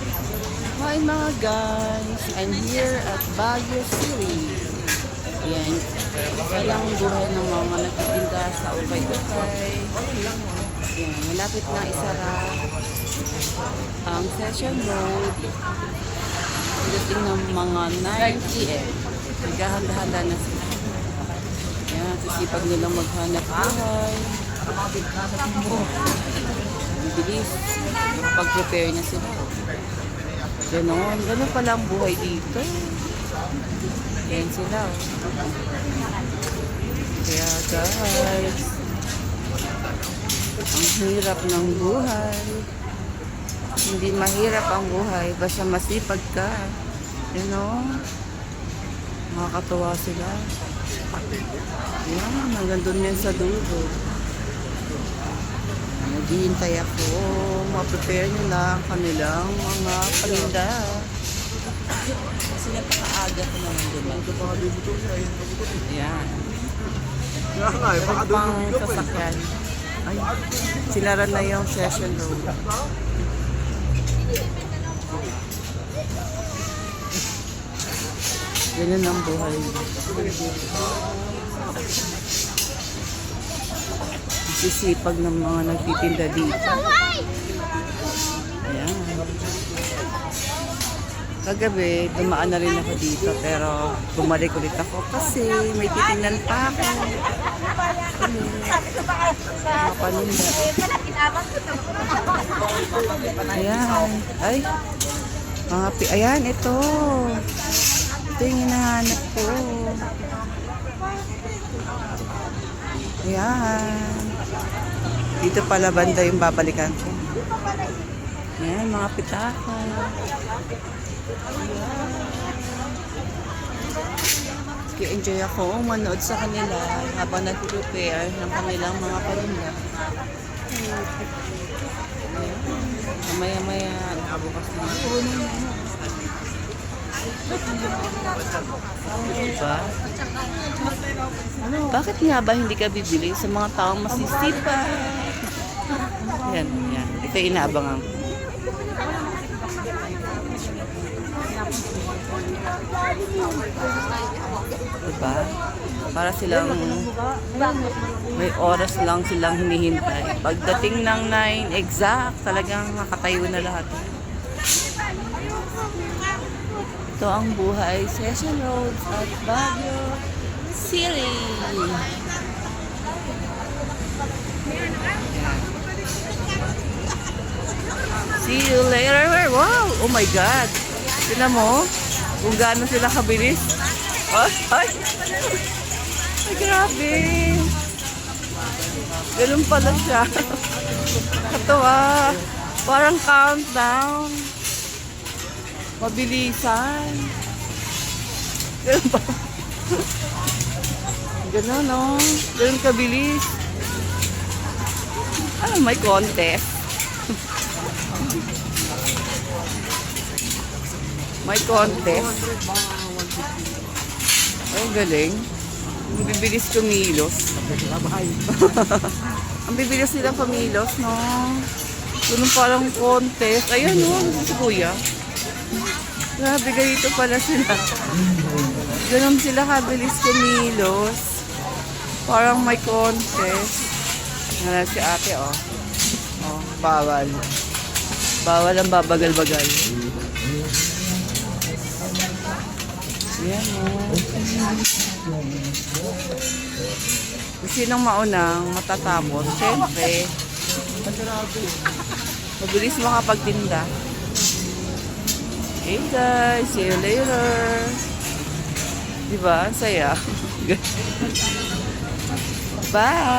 Hi mga guys, I'm here at Baguio City. Yan, walang buhay ng mga nagtitinda sa Ukay-Ukay. Yan, malapit na isara ang Session Road. Pagdating ng mga 9 p.m. Naghahanda-handa na sila. Yan, sisipag nilang maghanap buhay. Ang bilis. Pag-prepare na sila. Ganon. Ganon pala ang buhay dito. Yan sila. oh. Kaya guys, ang hirap ng buhay. Hindi mahirap ang buhay. Basta masipag ka. Yan o. Makakatuwa sila. Yan, hanggang doon yan sa dulo. Naghihintay ako. Ma-prepare nila ang kanilang mga paninda. Kasi napakaaga ko naman doon. Yan. Kaya nga, eh, baka Meron doon pang pa eh. sasakyan. Ay, sinara na yung session road. Ganun ang buhay. Sisipag ng mga nagtitinda dito. Ayan. Kagabi, dumaan na rin ako dito pero bumalik ulit ako kasi may titingnan pa ako. Mga paninda. Ayan. Ay. Mga pi Ayan, ito. Ito yung hinahanap ko. Ayan. Dito pala banda yung babalikan ko. Ayan, mga pitaka. enjoy ako manood sa kanila habang nag-prepare ng kanilang mga paninda. Maya-maya, nakabukas na. Diba? Bakit nga ba hindi ka bibili sa mga taong masisipa? Yan, yan. Ito inaabangan ko. Diba? Para silang may oras lang silang hinihintay. Pagdating ng 9 exact, talagang nakatayo na lahat. Ito ang buhay Session Road at Baguio City. See you later. Wow! Oh my God! Tinan mo kung gaano sila kabilis. Ay! Ay! Ay, grabe! Ganun pala siya. Katawa. Parang countdown. Mabilisan. Ganun pa. Ganun, no? Ganun kabilis. Ano, may contest. May contest. Ay, galing. Ang bibilis kumilos. Ang bibilis nilang kumilos, no? Ganun parang contest. Ayan, no? Si Kuya? Grabe, ganito pala sila. Ganun sila kabilis kumilos. Parang may contest. Ano si ate, oh. Oh, bawal. Bawal ang babagal-bagal. Yan, oh. Sinong maunang matatapos, syempre, mabilis makapagtinda. Okay guys, see you later. Diba? Ang saya. Bye!